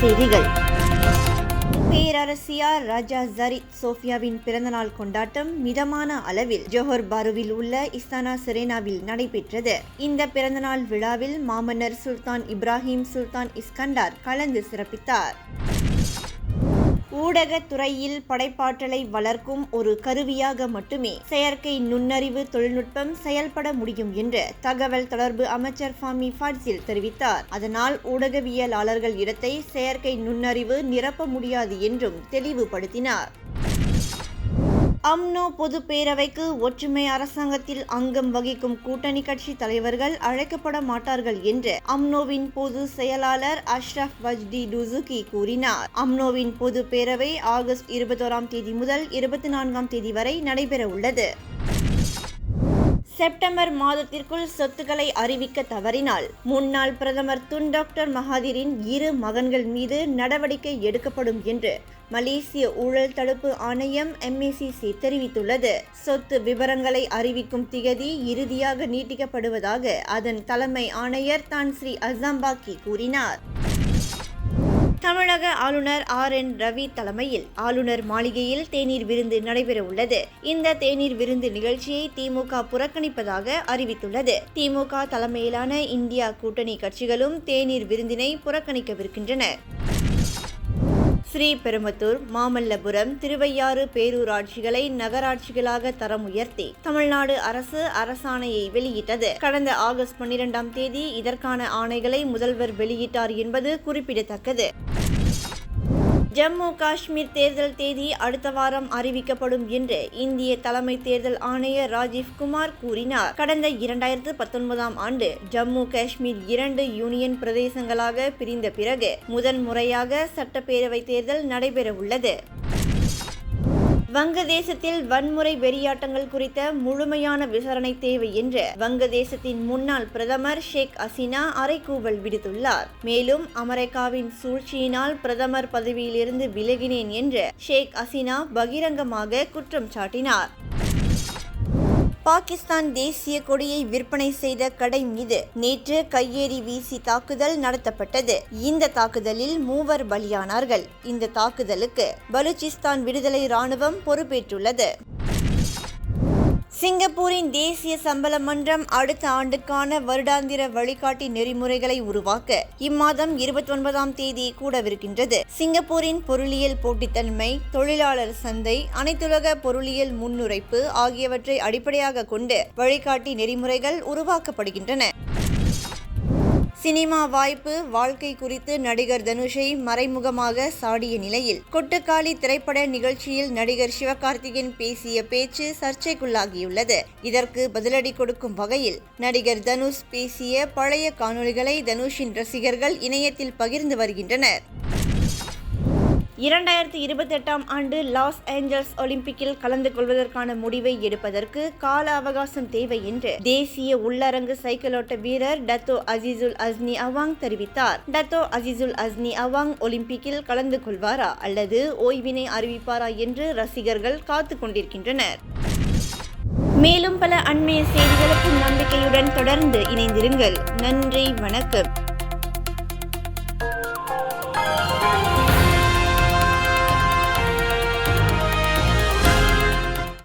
செய்திகள். பேரரசியார் ராஜா ஜரித் சோஃபியாவின் பிறந்தநாள் கொண்டாட்டம் மிதமான அளவில் ஜோஹர் பாருவில் உள்ள இஸ்தானா செரேனாவில் நடைபெற்றது. இந்த பிறந்தநாள் விழாவில் மாமன்னர் சுல்தான் இப்ராஹிம் சுல்தான் இஸ்கண்டார் கலந்து சிறப்பித்தார். ஊடகத்துறையில் படைப்பாற்றலை வளர்க்கும் ஒரு கருவியாக மட்டுமே செயற்கை நுண்ணறிவு தொழில்நுட்பம் செயல்பட முடியும் என்று தகவல் தொடர்பு அமைச்சர் ஃபாமி ஃபாட்சில் தெரிவித்தார். அதனால் ஊடகவியலாளர்கள் இடத்தை செயற்கை நுண்ணறிவு நிரப்ப முடியாது என்றும் தெளிவுபடுத்தினார். அம்னோ பொது பேரவைக்கு ஒற்றுமை அரசாங்கத்தில் அங்கம் வகிக்கும் கூட்டணி கட்சி தலைவர்கள் அழைக்கப்பட மாட்டார்கள் என்று அம்னோவின் பொது செயலாளர் அஷ்ரப் வஜ்டி டுசுகி கூறினார். அம்னோவின் பொது பேரவை ஆகஸ்ட் இருபத்தோராம் தேதி முதல் இருபத்தி நான்காம் தேதி வரை நடைபெற உள்ளது செப்டம்பர் மாதத்திற்குள் சொத்துக்களை அறிவிக்க தவறினால் முன்னாள் பிரதமர் துன் டாக்டர் மகாதிரின் இரு மகன்கள் மீது நடவடிக்கை எடுக்கப்படும் என்று மலேசிய ஊழல் தடுப்பு ஆணையம் எம்ஏசிசி தெரிவித்துள்ளது. சொத்து விவரங்களை அறிவிக்கும் திகதி இறுதியாக நீட்டிக்கப்படுவதாக அதன் தலைமை ஆணையர் தான் ஸ்ரீ அசாம்பாக்கி கூறினார். தமிழக ஆளுநர் ஆர் என் ரவி தலைமையில் ஆளுநர் மாளிகையில் தேநீர் விருந்து நடைபெற உள்ளது இந்த தேநீர் விருந்து நிகழ்ச்சியை திமுக புறக்கணிப்பதாக அறிவித்துள்ளது. திமுக தலைமையிலான இந்தியா கூட்டணி கட்சிகளும் தேநீர் விருந்தினை புறக்கணிக்கவிருக்கின்றன ஸ்ரீபெரும்பத்தூர் மாமல்லபுரம் திருவையாறு பேரூராட்சிகளை நகராட்சிகளாக தரம் உயர்த்தி தமிழ்நாடு அரசு அரசாணையை வெளியிட்டது. கடந்த ஆகஸ்ட் பன்னிரெண்டாம் தேதி இதற்கான ஆணைகளை முதல்வர் வெளியிட்டார் என்பது குறிப்பிடத்தக்கது. ஜம்மு காஷ்மீர் தேர்தல் தேதி அடுத்த வாரம் அறிவிக்கப்படும் என்று இந்திய தலைமை தேர்தல் ஆணையர் ராஜீவ் குமார் கூறினார். கடந்த இரண்டாயிரத்து பத்தொன்பதாம் ஆண்டு ஜம்மு காஷ்மீர் இரண்டு யூனியன் பிரதேசங்களாக பிரிந்த பிறகு முதன்முறையாக சட்டப்பேரவை தேர்தல் நடைபெற உள்ளது வங்கதேசத்தில் வன்முறை வெறியாட்டங்கள் குறித்த முழுமையான விசாரணை தேவை என்று வங்கதேசத்தின் முன்னாள் பிரதமர் ஷேக் ஹசீனா அறைகூவல் விடுத்துள்ளார். மேலும் அமெரிக்காவின் சூழ்ச்சியினால் பிரதமர் பதவியிலிருந்து விலகினேன் என்று ஷேக் ஹசீனா பகிரங்கமாக குற்றம் சாட்டினார். பாகிஸ்தான் தேசிய கொடியை விற்பனை செய்த கடை மீது நேற்று கையேறி வீசி தாக்குதல் நடத்தப்பட்டது. இந்த தாக்குதலில் மூவர் பலியானார்கள். இந்த தாக்குதலுக்கு பலுச்சிஸ்தான் விடுதலை ராணுவம் பொறுப்பேற்றுள்ளது. சிங்கப்பூரின் தேசிய சம்பள மன்றம் அடுத்த ஆண்டுக்கான வருடாந்திர வழிகாட்டி நெறிமுறைகளை உருவாக்க இம்மாதம் இருபத்தி ஒன்பதாம் தேதி கூடவிருக்கின்றது. சிங்கப்பூரின் பொருளியல் போட்டித்தன்மை தொழிலாளர் சந்தை அனைத்துலக பொருளியல் முன்னுரைப்பு ஆகியவற்றை அடிப்படையாக கொண்டு வழிகாட்டி நெறிமுறைகள் உருவாக்கப்படுகின்றன. சினிமா வாய்ப்பு வாழ்க்கை குறித்து நடிகர் தனுஷை மறைமுகமாக சாடிய நிலையில் கொட்டுக்காளி திரைப்பட நிகழ்ச்சியில் நடிகர் சிவகார்த்திகேயன் பேசிய பேச்சு சர்ச்சைக்குள்ளாகியுள்ளது. இதற்கு பதிலடி கொடுக்கும் வகையில் நடிகர் தனுஷ் பேசிய பழைய காணொளிகளை தனுஷின் ரசிகர்கள் இணையத்தில் பகிர்ந்து வருகின்றனர். இரண்டாயிரத்தி இருபத்தெட்டாம் ஆண்டு லாஸ் ஏஞ்சல்ஸ் ஒலிம்பிக்கில் கலந்து கொள்வதற்கான முடிவை எடுப்பதற்கு கால அவகாசம் தேவை என்று தேசிய உள்ளரங்கு சைக்கிளோட்ட வீரர் டத்தோ அசிசுல் அஸ்னி அவாங் தெரிவித்தார். டத்தோ அசிசுல் அஸ்னி அவாங் ஒலிம்பிக்கில் கலந்து கொள்வாரா அல்லது ஓய்வினை அறிவிப்பாரா என்று ரசிகர்கள் காத்து கொண்டிருக்கின்றனர். மேலும் பல அண்மைய செய்திகளுக்கு நம்பிக்கையுடன் தொடர்ந்து இணைந்திருங்கள். நன்றி வணக்கம்.